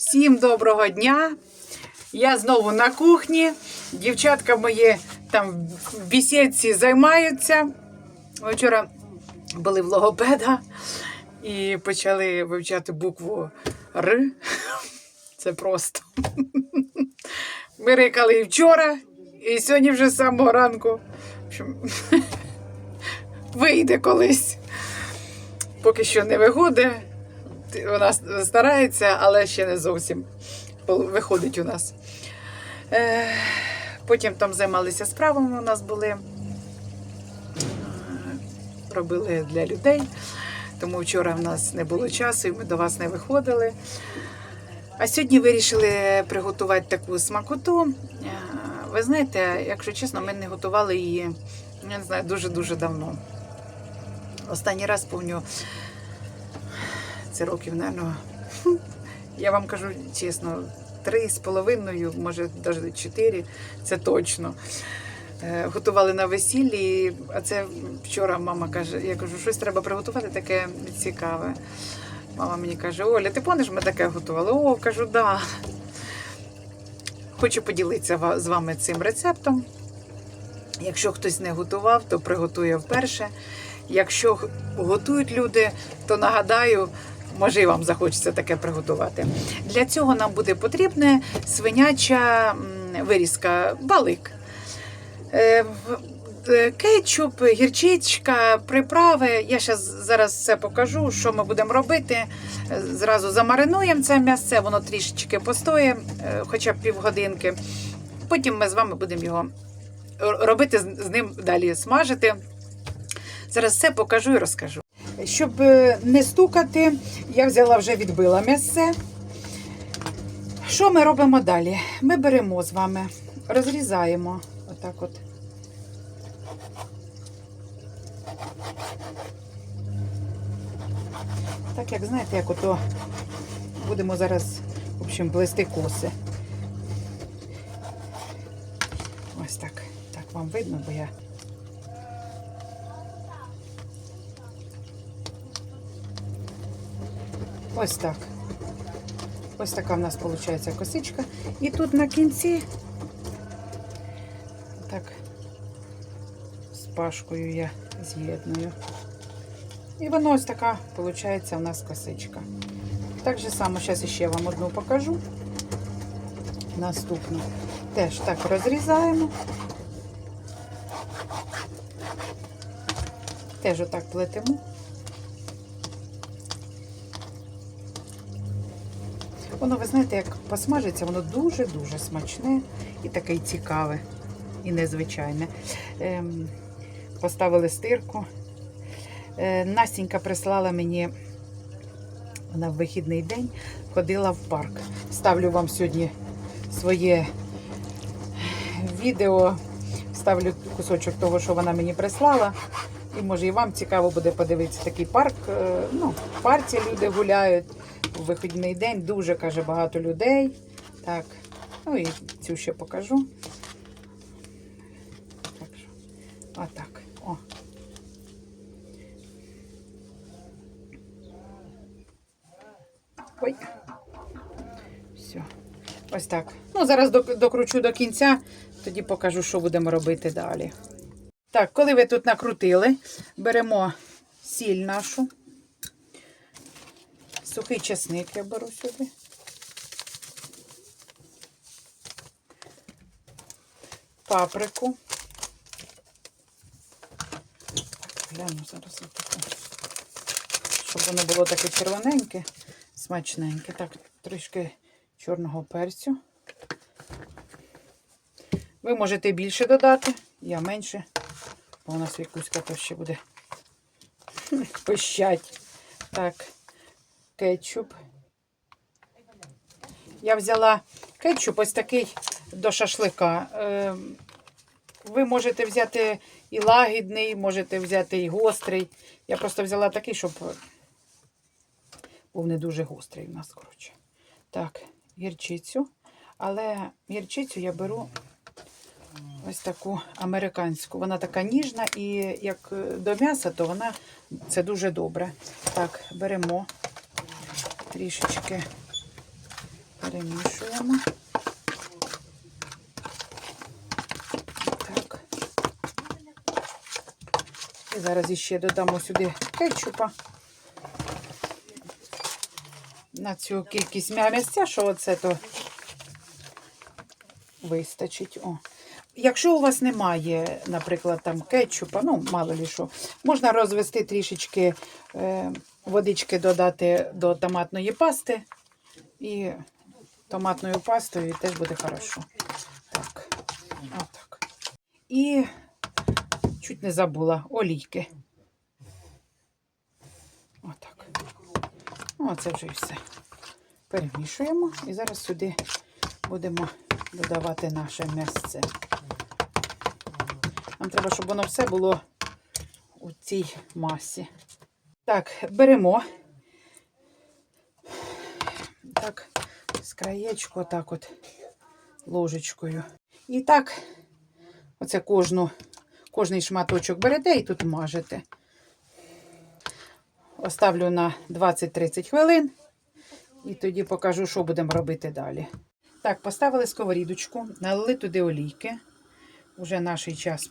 Всім доброго дня. Я знову на кухні. Дівчатка мої там в бісідці займаються. Вчора були в логопеда і почали вивчати букву Р. Це просто. Ми рикали і вчора, і сьогодні вже з самого ранку. Вийде колись. Поки що не виходить. Вона старається, але ще не зовсім виходить у нас. Е, Потім там займалися справами у нас були. Робили для людей. Тому вчора в нас не було часу і ми до вас не виходили. А сьогодні вирішили приготувати таку смакоту. Е, Ви знаєте, якщо чесно, ми не готували її, я не знаю, дуже-дуже давно. Останній раз помню, це років, напевно, я вам кажу чесно, три з половиною, може навіть чотири, це точно. Е, Готували на весіллі, а це вчора мама каже, я кажу, щось треба приготувати таке цікаве. Мама мені каже, Оля, ти помниш, ми таке готували? О, кажу, да. Хочу поділитися з вами цим рецептом. Якщо хтось не готував, то приготує вперше. Якщо готують люди, то нагадаю, може і вам захочеться таке приготувати. Для цього нам буде потрібна свиняча вирізка, балик. Е, е, Кетчуп, гірчичка, приправи. Я щас, зараз все покажу, що ми будемо робити. Е, Зразу замаринуємо це м'ясце, воно трішечки постоє, хоча б півгодинки. Потім ми з вами будемо його робити з ним далі смажити. Зараз все покажу і розкажу. Щоб е, не стукати, я взяла вже відбила м'ясце. Що ми робимо далі? Ми беремо з вами, розрізаємо отак от. Так як знаєте, як ото будемо зараз, в общем, плести коси. Ось так. Так вам видно, бо я. Ось так. Ось така в нас виходить косичка. І тут на кінці, так, з пашкою я з'єдную. І воно ось така виходить у нас косичка. Так же само, зараз ще вам одну покажу. Наступну. Теж так розрізаємо. Теж отак плетемо. Воно, ви знаєте, як посмажиться, воно дуже-дуже смачне і таке цікаве, і незвичайне. Ем, поставили стирку. Е, Настінька прислала мені вона в вихідний день ходила в парк. Ставлю вам сьогодні своє відео, ставлю кусочок того, що вона мені прислала. І може і вам цікаво буде подивитися такий парк. Е, Ну, в парці люди гуляють у вихідний день. Дуже каже багато людей. Так, ну і цю ще покажу. Так що, отак. О. Ой. Все. Ось так. Ну, зараз докручу до кінця, тоді покажу, що будемо робити далі. Так, коли ви тут накрутили, беремо сіль нашу. Сухий чесник я беру сюди. Паприку. Гляну зараз отаку. Щоб воно було таке червоненьке, смачненьке. Так, трішки чорного перцю. Ви можете більше додати, я менше, бо у нас вікуська то ще буде пищать. Так, кетчуп. Я взяла кетчуп ось такий до шашлика. Е, Ви можете взяти і лагідний, можете взяти і гострий. Я просто взяла такий, щоб був не дуже гострий у нас, коротше. Так, гірчицю. Але гірчицю я беру ось таку американську. Вона така ніжна і як е, до м'яса, то вона це дуже добре. Так, беремо трішечки Перемішуємо. Так. І зараз іще додамо сюди кетчупа. На цю кількість м'я- м'ясця, що оце то вистачить. О. Якщо у вас немає, наприклад, там кетчупа, ну, мало лі що, можна розвести трішечки е, водички додати до томатної пасти і томатною пастою теж буде хорошо. Так, отак. І чуть не забула олійки. Отак. Ну, це вже і все. Перемішуємо і зараз сюди будемо додавати наше м'ясце. Нам треба, щоб воно все було у цій масі. Так, беремо. Так, з краєчку, так от ложечкою. І так, оце кожну, кожний шматочок берете і тут мажете. Оставлю на 20-30 хвилин. І тоді покажу, що будемо робити далі. Так, поставили сковорідочку, налили туди олійки. Уже наш час,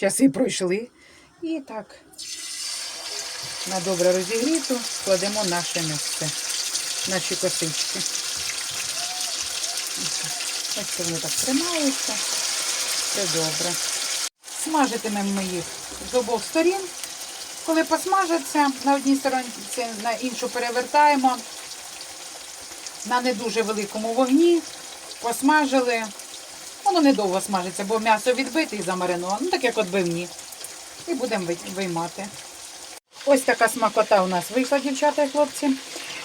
часи пройшли. І так, на добре розігріту кладемо наше місце, наші косички. Ось це вони так тримаються. Все добре. Смажитимемо ми їх з обох сторін. Коли посмажаться, на одній стороні на іншу перевертаємо на не дуже великому вогні. Посмажили. Воно недовго смажиться, бо м'ясо відбите і замариноване, ну так як отбивні. І будемо виймати. Ось така смакота у нас вийшла, дівчата і хлопці.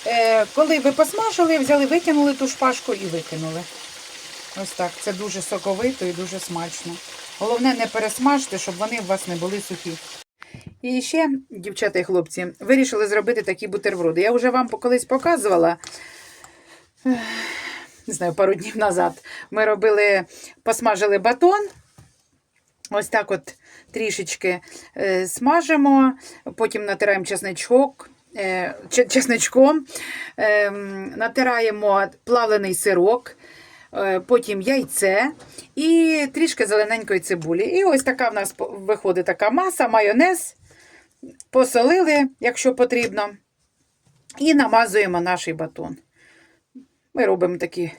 Е, коли ви посмажили, взяли, викинули ту шпажку і викинули. Ось так. Це дуже соковито і дуже смачно. Головне, не пересмажте, щоб вони у вас не були сухі. І ще, дівчата і хлопці, вирішили зробити такі бутерброди. Я вже вам колись показувала. Не знаю, пару днів назад. Ми робили, посмажили батон. Ось так от трішечки е, смажимо, потім натираємо чесничок, е, чесничком, е, натираємо плавлений сирок, е, потім яйце і трішки зелененької цибулі. І ось така в нас виходить така маса, майонез. Посолили, якщо потрібно, і намазуємо наш батон. Ми робимо такі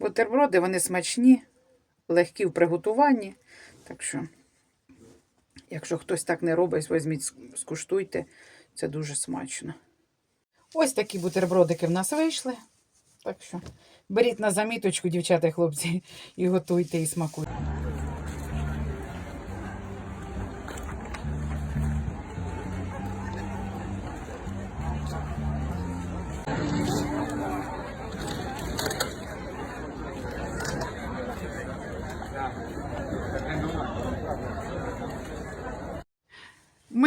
бутерброди, вони смачні, легкі в приготуванні. Так що, якщо хтось так не робить, візьміть, скуштуйте. Це дуже смачно. Ось такі бутербродики в нас вийшли. Так що беріть на заміточку, дівчата і хлопці, і готуйте, і смакуйте.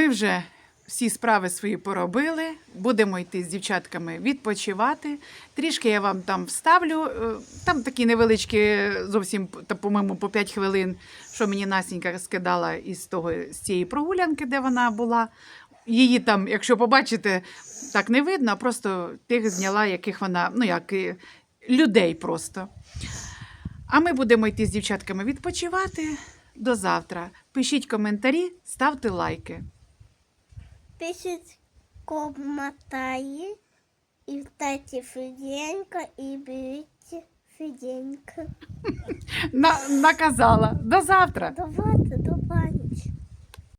Ми вже всі справи свої поробили. Будемо йти з дівчатками відпочивати. Трішки я вам там вставлю. е, Там такі невеличкі, зовсім по-моєму, по 5 хвилин, що мені Насінька скидала із того з цієї прогулянки, де вона була. Її там, якщо побачите, так не видно, а просто тих зняла, яких вона, ну як людей просто. А ми будемо йти з дівчатками відпочивати. До завтра. Пишіть коментарі, ставте лайки. Пишіть коментарі і ставте Феденька і беріть Феденька. На, наказала. До завтра. Давайте